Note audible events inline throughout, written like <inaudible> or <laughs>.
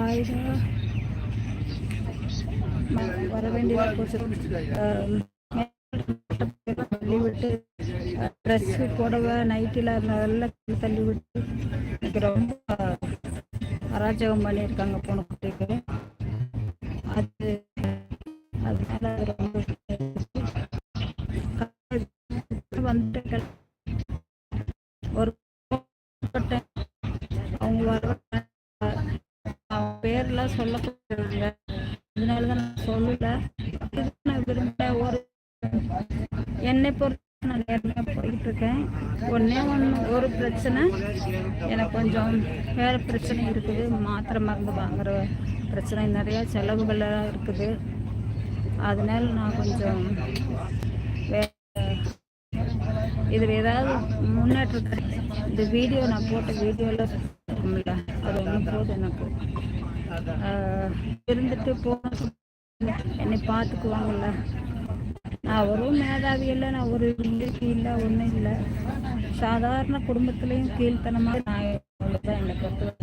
ஹாய்டா வர வேண்டியதாக போச்சு தள்ளி விட்டு ட்ரெஸ்ஸு புடவை நைட்டில் நல்லா தள்ளி விட்டு எனக்கு ரொம்ப அராஜகம் பண்ணியிருக்காங்க போன குட்டிக்கு அது அதனால ரொம்ப வந்துட்டு சொல்ல சொல்லக்கூடாதுங்க அதனால தான் நான் சொல்லல. நான் விரும்பல. ஒரு என்னை பொறுத்து நான் நேர்மையாக போய்கிட்டு இருக்கேன். ஒன்றே ஒன்று ஒரு பிரச்சனை எனக்கு கொஞ்சம் வேறு பிரச்சனை இருக்குது. மாத்திரை மருந்து வாங்குற பிரச்சனை நிறையா செலவுகள்லாம் இருக்குது. அதனால நான் கொஞ்சம் வே இதில் ஏதாவது முன்னேற்றம் இந்த வீடியோ நான் போட்ட வீடியோவில் இருக்கும்ல அது ஒன்றும் போதும் எனக்கு. இருந்துட்டு போன என்னை பார்த்துக்குவாங்கல்ல. நான் ஒரு மேதாவி இல்லை நான் ஒரு இன்றைக்கு இல்லை ஒன்றும் இல்லை. சாதாரண குடும்பத்துலேயும் கீழ்த்தனமாக நான் தான் என்னை பொறுத்த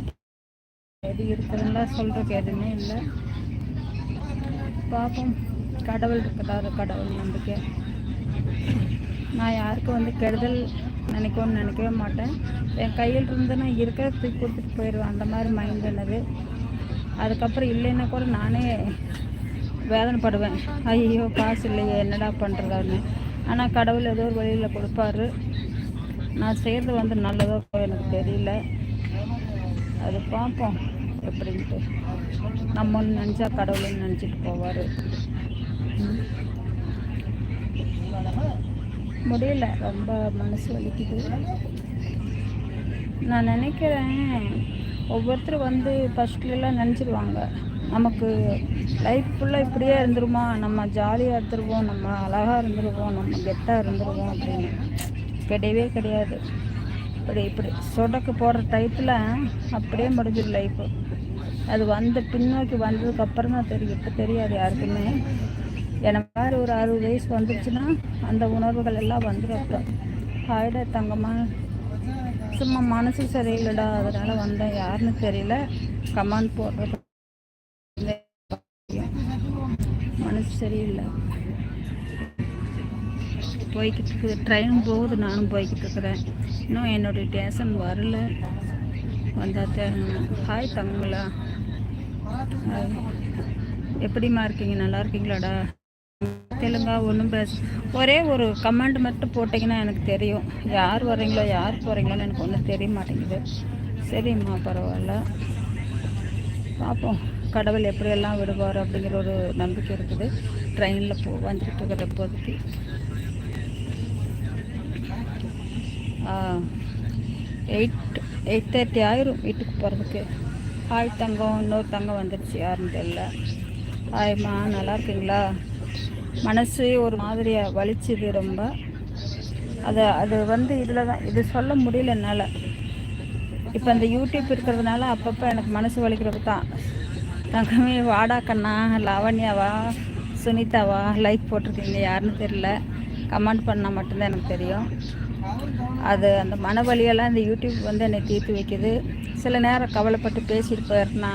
எது இருக்குதுன்னா சொல்கிறதுக்கு எதுவுமே இல்லை. பார்ப்போம் கடவுள் இருக்கிறாரு கடவுள் நம்பிக்கை. நான் யாருக்கும் வந்து கெடுதல் நினைக்கணும்னு நினைக்கவே மாட்டேன். என் கையில் இருந்து நான் இருக்கிற தூக்கி கொடுத்துட்டு போயிடுவேன். அந்த மாதிரி மைண்ட் என்னது? அதுக்கப்புறம் இல்லைன்னா கூட நானே வேதனைப்படுவேன். ஐயோ காசு இல்லையே என்னடா பண்ணுறதான்னு ஆனால் கடவுள் ஏதோ ஒரு வழியில் கொடுப்பாரு. நான் செய்கிறது வந்து நல்லதோ எனக்கு தெரியல. அது பார்ப்போம் எப்படின்ட்டு. நம்ம ஒன்று நினச்சா கடவுள்னு நினச்சிட்டு போவார். முடியல ரொம்ப மனசு வலிக்குது. நான் நினைக்கிறேன் ஒவ்வொருத்தரும் வந்து ஃபஸ்ட்லலாம் நினச்சிடுவாங்க நமக்கு லைஃப் ஃபுல்லாக இப்படியே இருந்துருமா? நம்ம ஜாலியாக இருந்துருவோம் நம்ம அழகாக இருந்துருவோம் நம்ம கெத்தாக இருந்துருவோம் அப்படின்னு. கிடையவே கிடையாது. இப்படி இப்படி. சொடக்கு போடுற டயத்தில் அப்படியே முடிஞ்சிடும் லைஃப்பு அது வந்த பின்னோக்கி வந்ததுக்கப்புறம் தான் தெரியும். இப்போ தெரியாது யாருக்குமே. எனக்கு மாதிரி ஒரு அறுபது வயசு வந்துச்சுன்னா அந்த உணர்வுகள் எல்லாம் வந்துடும் அப்போ. ஹாய்டா தங்கம்மா. சும்மா மனசு சரியில்லைடா. அதனால வந்தேன். யாருன்னு தெரியல. கமெண்ட் போடுறது மனசு சரியில்லை. போய்கிட்டு இருக்குது ட்ரெயின் போகுது. நானும் போய்கிட்டு இருக்கிறேன் இன்னும் என்னுடைய டேஷன் வரல. வந்தால் ஹாய் தங்களா எப்படிமா எப்படிம்மா இருக்கீங்க? நல்லா இருக்கீங்களாடா? தெலுங்கா ஒன்றும் பேச ஒரே ஒரு கமெண்ட் மட்டும் போட்டிங்கன்னா எனக்கு தெரியும். யார் வர்றீங்களோ யார் போகிறீங்களோன்னு எனக்கு ஒன்றும் தெரிய மாட்டேங்குது. சரிம்மா பரவாயில்ல. பார்ப்போம் கடவுள் எப்படியெல்லாம் விடுவார் அப்படிங்கிற ஒரு நம்பிக்கை இருக்குது. ட்ரெயினில் போ வந்துட்டு இருக்கிற இப்போதைக்கு எயிட் எயிட் தேர்ட்டி ஆயிரும் வீட்டுக்கு போகிறதுக்கு ஆய் தங்கம் இன்னொரு தங்கம் வந்துடுச்சு யாருன்னு தெரியல. ஹாய்மா நல்லா இருக்கீங்களா? மனசு ஒரு மாதிரியாக வலிச்சுது ரொம்ப. அது அது வந்து இதில் தான் இது சொல்ல முடியல என்னால். இப்போ இந்த யூடியூப் இருக்கிறதுனால அப்பப்போ எனக்கு மனசு வலிக்கிறது தான். தங்கமே வாடா கண்ணா லாவண்யாவா சுனிதாவா லைக் போட்டிருக்கீங்க யாருன்னு தெரியல. கமெண்ட் பண்ணால் மட்டும்தான் எனக்கு தெரியும். அது அந்த மனவழியெல்லாம் இந்த யூடியூப் வந்து என்னை தீர்த்து வைக்குது. சில நேரம் கவலைப்பட்டு பேசிட்டு போயிடுறேன்னா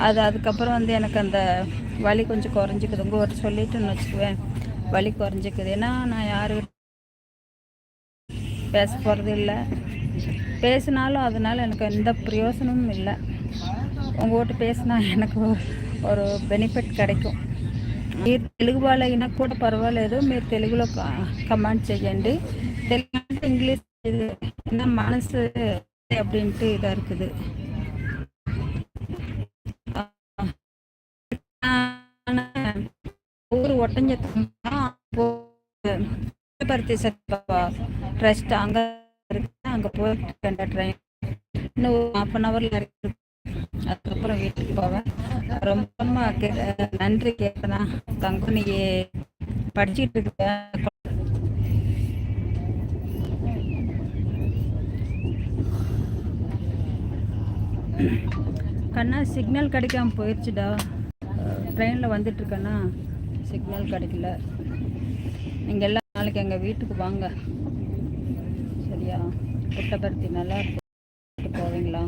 அது அதுக்கப்புறம் வந்து எனக்கு அந்த வலி கொஞ்சம் குறைஞ்சிக்குது உங்கள் ஒரு சொல்லிட்டுன்னு வச்சுக்குவேன் வலி குறைஞ்சிக்குது ஏன்னா நான் யாரு பேச போகிறது இல்லை பேசினாலும் அதனால் எனக்கு எந்த பிரயோசனமும் இல்லை உங்கள்கிட்ட பேசினா எனக்கு ஒரு- ஒரு బెనిఫిట్ கிடைக்கும் మీరు తెలుగు వాళ్ళైనా కూడా పర్వాలేదు మీరు తెలుగులో కమెంట్ చేయండి తెలుగు అంటే ఇంగ్లీష్ இது என்ன மனசு அப்படின்ட்டு இதாக இருக்குது ஊர் பருத்தி சத்பா ட்ரஸ்ட் அங்கே இருக்கு அங்கே போயிட்டு இருக்கேன் ட்ரெயின் இன்னும் ஹாஃப் அன் ஹவரில் இருக்கு. அதுக்கப்புறம் வீட்டுக்கு போவேன். ரொம்ப ரொம்ப நன்றி கேட்கணா தங்கம் நீ படிச்சுட்டு இருக்க கண்ணா சிக்னல் கிடைக்காம போயிடுச்சுடா ட்ரெயினில் வந்துட்டுருக்கேன்னா சிக்னல் கிடைக்கல. நீங்கள் எல்லாம் நாளைக்கு எங்கள் வீட்டுக்கு வாங்க. சரியா? புட்டபர்த்தி நல்லா போவீங்களா?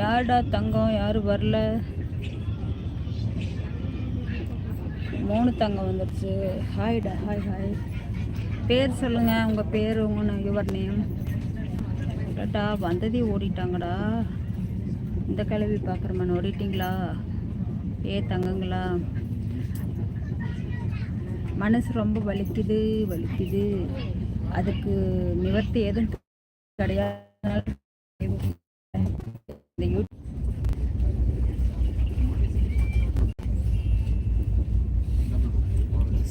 யார்டா தங்கம்? யாரும் வரல? மூணு தங்கம் வந்துடுச்சு ஹாய்டா ஹாய் ஹாய் பேர் சொல்லுங்கள் உங்கள் பேர் உங்கள் யுவர் நேம் டா வந்ததே ஓடிட்டாங்கடா. இந்த கிளவி பார்க்குறமா ஓடிட்டிங்களா? ஏ தங்கங்களா. மனசு ரொம்ப வலிக்குது வலிக்குது. அதுக்கு நிவர்த்தி எதுவும் கிடையாது. இந்த யூ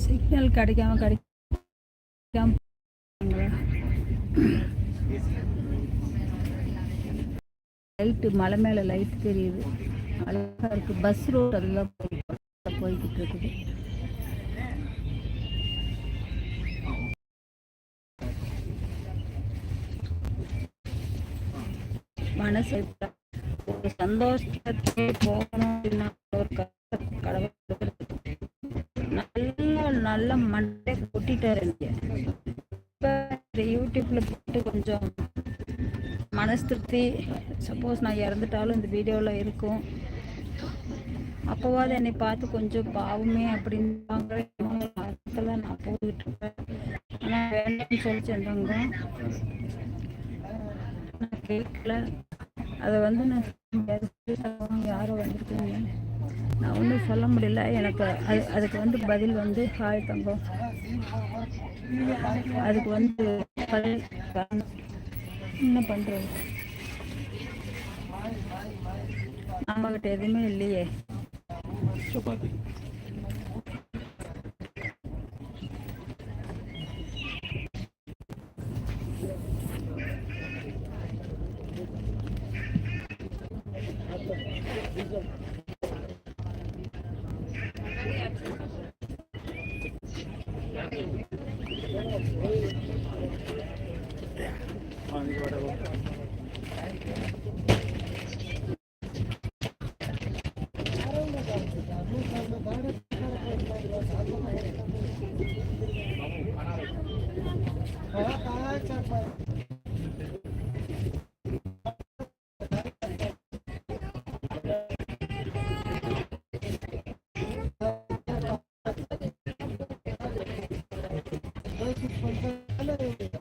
சிக்னல் கிடைக்காம கிடைக்காம லைட்டு மலை மேலே லைட் தெரியுது. அழகாக இருக்குது பஸ் ரோடு அதெல்லாம் போய்கிட்டு இருக்குது. மனசு ஒரு சந்தோஷத்தை போகணும் ஒரு கடவுள் நல்ல நல்ல மண்டை கொட்டிட்டாரு இப்போ இந்த யூடியூப்ல போட்டு கொஞ்சம் மனசு திருப்தி சப்போஸ் நான் இறந்துட்டாலும் இந்த வீடியோவில் இருக்கும். அப்போவாது என்னை பார்த்து கொஞ்சம் பாவமே அப்படின்பாங்க. அர்த்தத்தில் நான் போட்டுக்கிட்டு இருப்பேன் ஆனால் வேண்டாம்னு சொல்லி சென்றவங்க நான் கேட்கல. அதை வந்து நான் <laughs> யாரோ வந்திருக்கீங்க. நான் ஒன்றும் சொல்ல முடியல. எனக்கு அது அதுக்கு வந்து பதில் வந்து ஹாய் தங்கம். அதுக்கு வந்து பதில் என்ன பண்ணுறது நம்மக்கிட்ட எதுவுமே இல்லையே சப்பாத்தி Thank you. இது ம்,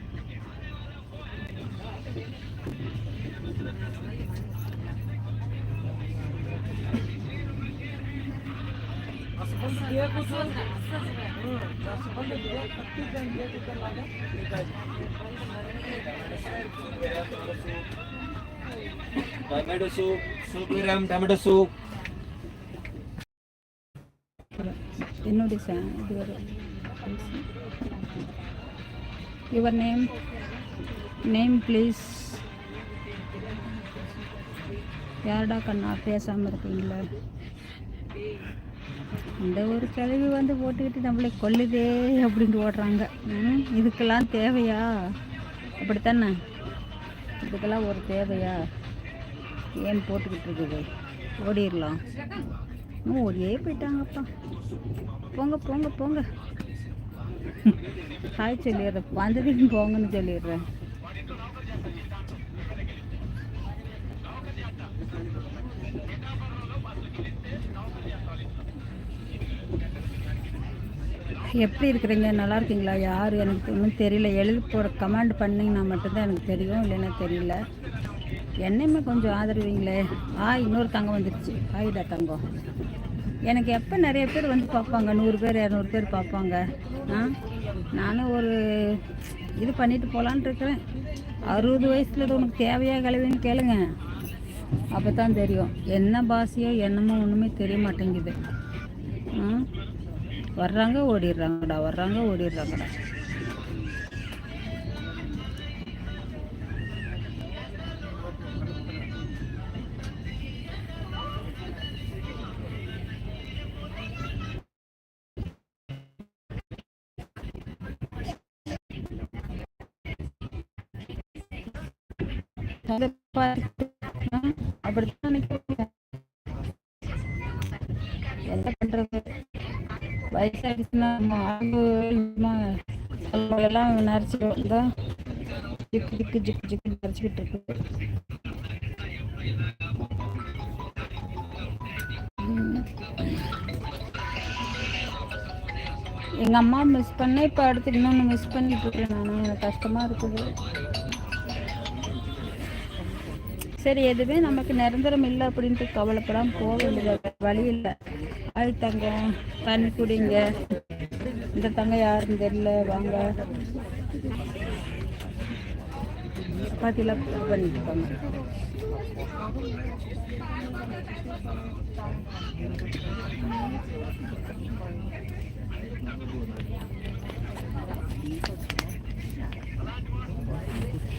tomato soup soup gram tomato soup என்னுடைய சே இது வரும் யுவர் நேம் நேம் ப்ளீஸ் யாருடா கண்ணா பேசாமல் இருக்கீங்களா இந்த ஒரு கிழவி வந்து போட்டுக்கிட்டு நம்மளை கொல்லுதே அப்படின்ட்டு ஓடுறாங்க. ம், இதுக்கெல்லாம் தேவையா? அப்படித்தானே? இதுக்கெல்லாம் ஒரு தேவையா? ஏன் போட்டுக்கிட்டு இருக்குது? ஓடிடலாம். இன்னும் ஓடியே போயிட்டாங்கப்பா. போங்க போங்க போங்க. <laughs> ஹாய் சொல்லிடுறேன். வந்ததுக்கு போங்கன்னு சொல்லிடுறேன். எப்படி இருக்கிறீங்க? நல்லா இருக்கீங்களா? யார்? எனக்கு ஒன்றும் தெரியல. எழுதி போகிற கமெண்ட் பண்ணிங்கன்னா மட்டும்தான் எனக்கு தெரியும். இல்லைன்னா தெரியல. என்னையுமே கொஞ்சம் ஆதரவீங்களே. ஆ இன்னொரு தங்கம் வந்துடுச்சு ஆயிடா தங்கம். எனக்கு எப்போ நிறைய பேர் வந்து பார்ப்பாங்க. நூறு பேர் இரநூறு பேர் பார்ப்பாங்க. ஆ நானும் ஒரு இது பண்ணிட்டு போகலான்ட்டு இருக்கிறேன். அறுபது வயசில் உனக்கு தேவையா கழுவின்னு கேளுங்க. அப்போ தான் தெரியும். என்ன பாஷையோ என்னமோ ஒன்றுமே தெரிய மாட்டேங்குது. ஆ வர்றாங்க ஓடிடுறாங்கடா வர்றாங்க ஓடிடுறாங்கடா. அப்படித்தான் நினைக்கிறேன். என்ன பண்றது? வயசாகிடுச்சுன்னா நம்ம எல்லாம் நரைச்சிடும் வந்தா ஜிக்கு ஜிக்கு ஜிக்கு ஜிக்கு நரைச்சிக்கிட்டு இருக்கு. எங்க அம்மா மிஸ் பண்ண இப்போ அடுத்து இன்னொன்று மிஸ் பண்ணிட்டு இருக்கேன் நான். எனக்கு கஷ்டமா இருக்குது. சரி எதுவுமே நமக்கு நிரந்தரம் இல்லை அப்படின்ட்டு கவலைப்படாமல் போக வேண்டியது வழி இல்லை. அது தங்கம் தண்ணி குடிங்க. இந்த தங்கம் யாருன்னு தெரியல வாங்க. சப்பாத்திலாம் பண்ணிருப்பாங்க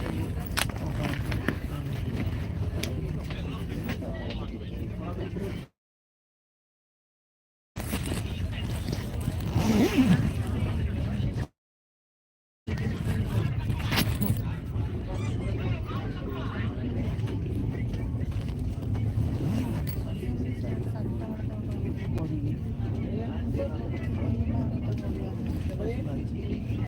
Thank